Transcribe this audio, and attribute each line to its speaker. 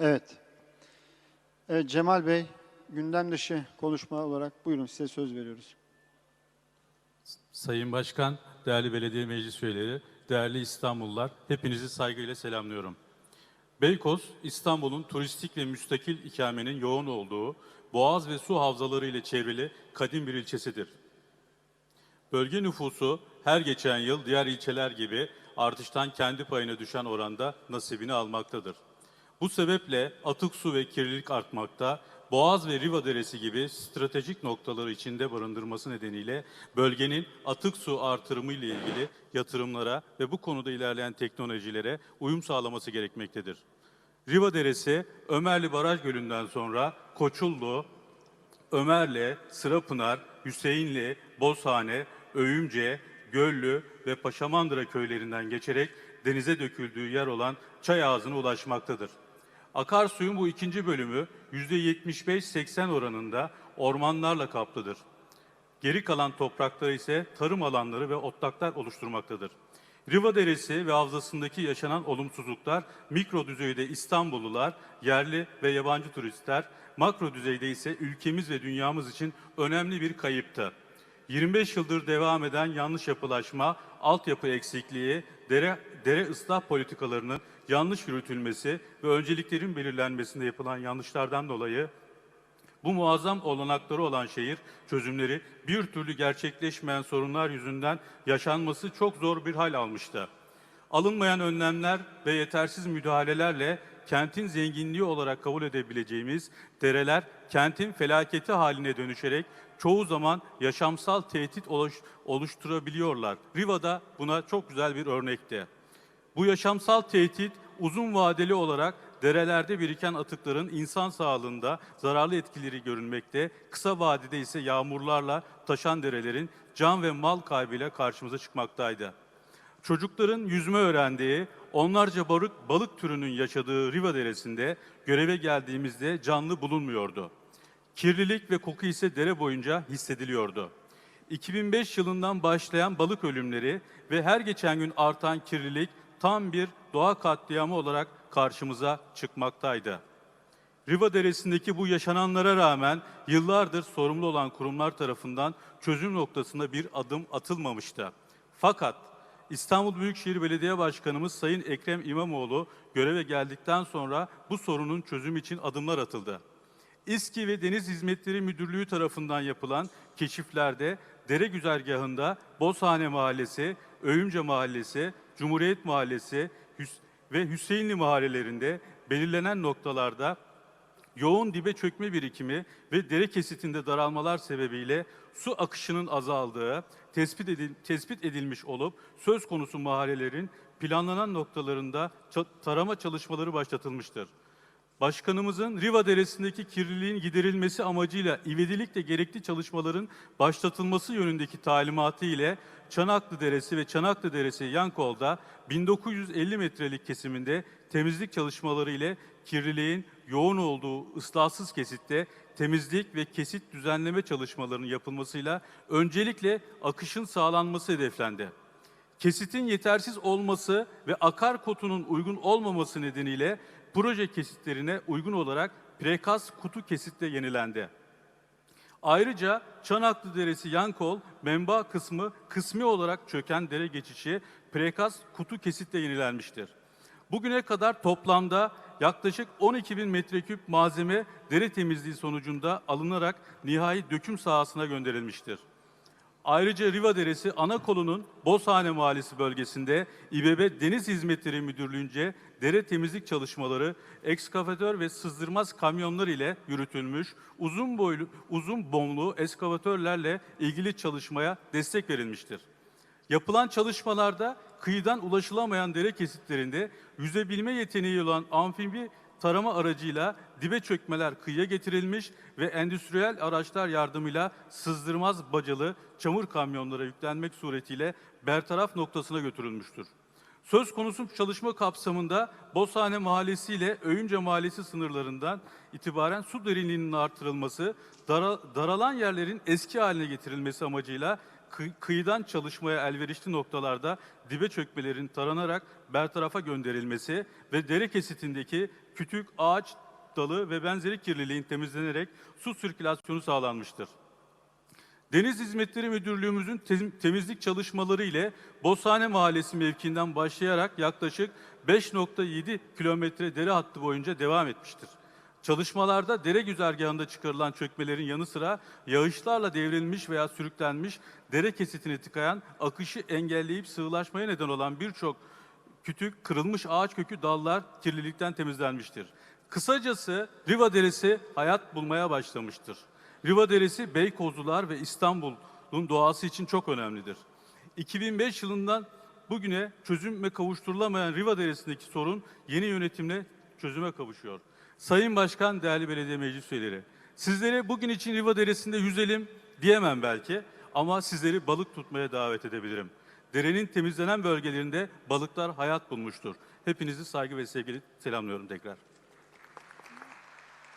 Speaker 1: Evet. Evet Cemal Bey, gündem dışı konuşma olarak buyurun size söz veriyoruz.
Speaker 2: Sayın Başkan, değerli belediye meclis üyeleri, değerli İstanbullular, hepinizi saygıyla selamlıyorum. Beykoz, İstanbul'un turistik ve müstakil ikamenin yoğun olduğu, boğaz ve su havzaları ile çevrili kadim bir ilçesidir. Bölge nüfusu her geçen yıl diğer ilçeler gibi artıştan kendi payına düşen oranda nasibini almaktadır. Bu sebeple atık su ve kirlilik artmakta, Boğaz ve Riva Deresi gibi stratejik noktaları içinde barındırması nedeniyle bölgenin atık su artırımı ile ilgili yatırımlara ve bu konuda ilerleyen teknolojilere uyum sağlaması gerekmektedir. Riva Deresi, Ömerli Baraj Gölü'nden sonra Koçullu, Ömerli, Sırapınar, Hüseyinli, Bozhane, Öğümce, Göllü ve Paşamandıra köylerinden geçerek denize döküldüğü yer olan Çay Ağzı'na ulaşmaktadır. Akarsuyun bu ikinci bölümü %75-80 oranında ormanlarla kaplıdır. Geri kalan toprakları ise tarım alanları ve otlaklar oluşturmaktadır. Riva Deresi ve havzasındaki yaşanan olumsuzluklar mikro düzeyde İstanbullular, yerli ve yabancı turistler, makro düzeyde ise ülkemiz ve dünyamız için önemli bir kayıptı. 25 yıldır devam eden yanlış yapılaşma, altyapı eksikliği, dere, dere ıslah politikalarının yanlış yürütülmesi ve önceliklerin belirlenmesinde yapılan yanlışlardan dolayı bu muazzam olanakları olan şehir çözümleri bir türlü gerçekleşmeyen sorunlar yüzünden yaşanması çok zor bir hal almıştı. Alınmayan önlemler ve yetersiz müdahalelerle kentin zenginliği olarak kabul edebileceğimiz dereler kentin felaketi haline dönüşerek çoğu zaman yaşamsal tehdit oluş- oluşturabiliyorlar. Riva'da buna çok güzel bir örnekti. Bu yaşamsal tehdit uzun vadeli olarak derelerde biriken atıkların insan sağlığında zararlı etkileri görünmekte, kısa vadede ise yağmurlarla taşan derelerin can ve mal kaybıyla karşımıza çıkmaktaydı. Çocukların yüzme öğrendiği, onlarca balık, balık türünün yaşadığı Riva Deresi'nde göreve geldiğimizde canlı bulunmuyordu. Kirlilik ve koku ise dere boyunca hissediliyordu. 2005 yılından başlayan balık ölümleri ve her geçen gün artan kirlilik tam bir doğa katliamı olarak karşımıza çıkmaktaydı. Riva Deresi'ndeki bu yaşananlara rağmen yıllardır sorumlu olan kurumlar tarafından çözüm noktasında bir adım atılmamıştı. Fakat İstanbul Büyükşehir Belediye Başkanımız Sayın Ekrem İmamoğlu göreve geldikten sonra bu sorunun çözümü için adımlar atıldı. İSKİ ve Deniz Hizmetleri Müdürlüğü tarafından yapılan keşiflerde dere güzergahında Bozhane Mahallesi, Öğümce Mahallesi, Cumhuriyet Mahallesi ve Hüseyinli mahallelerinde belirlenen noktalarda yoğun dibe çökme birikimi ve dere kesitinde daralmalar sebebiyle su akışının azaldığı tespit, edil- tespit edilmiş olup söz konusu mahallelerin planlanan noktalarında tarama çalışmaları başlatılmıştır. Başkanımızın Riva Deresi'ndeki kirliliğin giderilmesi amacıyla ivedilikle gerekli çalışmaların başlatılması yönündeki talimatı ile Çanaklı Deresi ve Çanaklı Deresi yan kolda 1950 metrelik kesiminde temizlik çalışmaları ile kirliliğin yoğun olduğu ıslahsız kesitte temizlik ve kesit düzenleme çalışmalarının yapılmasıyla öncelikle akışın sağlanması hedeflendi. Kesitin yetersiz olması ve akar kotunun uygun olmaması nedeniyle proje kesitlerine uygun olarak prekaz kutu kesitle yenilendi. Ayrıca Çanaklı Deresi yan kol, menba kısmı kısmi olarak çöken dere geçişi prekaz kutu kesitle yenilenmiştir. Bugüne kadar toplamda yaklaşık 12 bin metreküp malzeme dere temizliği sonucunda alınarak nihai döküm sahasına gönderilmiştir. Ayrıca Riva Deresi ana kolunun Bozhane Mahallesi bölgesinde İBB Deniz Hizmetleri Müdürlüğü'nce dere temizlik çalışmaları ekskavatör ve sızdırmaz kamyonlar ile yürütülmüş uzun boylu uzun bomlu eskavatörlerle ilgili çalışmaya destek verilmiştir. Yapılan çalışmalarda kıyıdan ulaşılamayan dere kesitlerinde yüzebilme yeteneği olan amfibi tarama aracıyla dibe çökmeler kıyıya getirilmiş ve endüstriyel araçlar yardımıyla sızdırmaz bacalı çamur kamyonlara yüklenmek suretiyle bertaraf noktasına götürülmüştür. Söz konusu çalışma kapsamında Bozhane Mahallesi ile Öğünce Mahallesi sınırlarından itibaren su derinliğinin artırılması, dara- daralan yerlerin eski haline getirilmesi amacıyla kıy- kıyıdan çalışmaya elverişli noktalarda dibe çökmelerin taranarak bertarafa gönderilmesi ve dere kesitindeki kütük, ağaç, dalı ve benzeri kirliliğin temizlenerek su sirkülasyonu sağlanmıştır. Deniz Hizmetleri Müdürlüğümüzün tem- temizlik çalışmaları ile Bozhane Mahallesi mevkiinden başlayarak yaklaşık 5.7 kilometre dere hattı boyunca devam etmiştir. Çalışmalarda dere güzergahında çıkarılan çökmelerin yanı sıra yağışlarla devrilmiş veya sürüklenmiş dere kesitini tıkayan, akışı engelleyip sığlaşmaya neden olan birçok kütük, kırılmış ağaç kökü, dallar kirlilikten temizlenmiştir. Kısacası Riva Deresi hayat bulmaya başlamıştır. Riva Deresi Beykozlular ve İstanbul'un doğası için çok önemlidir. 2005 yılından bugüne çözüme kavuşturulamayan Riva Deresi'ndeki sorun yeni yönetimle çözüme kavuşuyor. Sayın Başkan, değerli belediye meclis üyeleri, sizlere bugün için Riva Deresi'nde yüzelim diyemem belki ama sizleri balık tutmaya davet edebilirim. Derenin temizlenen bölgelerinde balıklar hayat bulmuştur. Hepinizi saygı ve sevgiyle selamlıyorum tekrar.